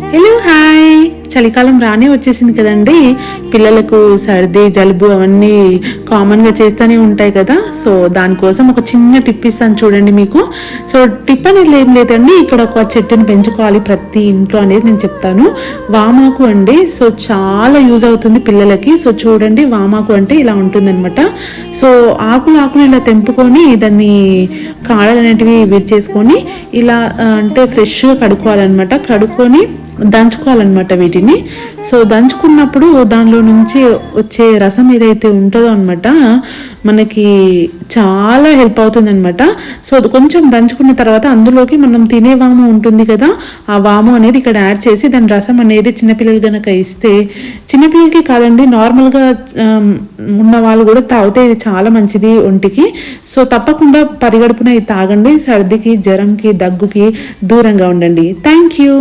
Hello, hi. చలికాలం రానే వచ్చేసింది కదండి. పిల్లలకు సర్ది జలుబు అవన్నీ కామన్గా చేస్తూనే ఉంటాయి కదా. సో దానికోసం ఒక చిన్న టిప్ ఇస్తాను చూడండి మీకు. సో టిప్ అనేది ఏం లేదండి. ఇక్కడ ఒక చెట్టుని పెంచుకోవాలి ప్రతి ఇంట్లో అనేది నేను చెప్తాను. వామాకు అండి సో చాలా యూజ్ అవుతుంది పిల్లలకి. సో చూడండి వామాకు అంటే ఇలా ఉంటుందన్నమాట. సో ఆకులు ఆకులు ఇలా తెంపుకొని దాన్ని కాడలు అనేటివి విరిచేసుకొని ఇలా అంటే ఫ్రెష్గా కడుక్కోవాలన్నమాట. కడుక్కొని దంచుకోవాలన్నమాట వీటిని. సో దంచుకున్నప్పుడు దానిలో నుంచి వచ్చే రసం ఏదైతే ఉంటుందో అనమాట మనకి చాలా హెల్ప్ అవుతుంది అనమాట సో అది కొంచెం దంచుకున్న తర్వాత అందులోకి మనం తినే వాము ఉంటుంది కదా ఆ వాము అనేది ఇక్కడ యాడ్ చేసి దాని రసం అనేది చిన్నపిల్లలు కనుక ఇస్తే చిన్నపిల్లలకి కాదండి నార్మల్గా ఉన్న వాళ్ళు కూడా తాగితే ఇది చాలా మంచిది ఒంటికి. సో తప్పకుండా పరిగడుపున ఇది తాగండి సర్దికి జ్వరంకి దగ్గుకి దూరంగా ఉండండి. Thank you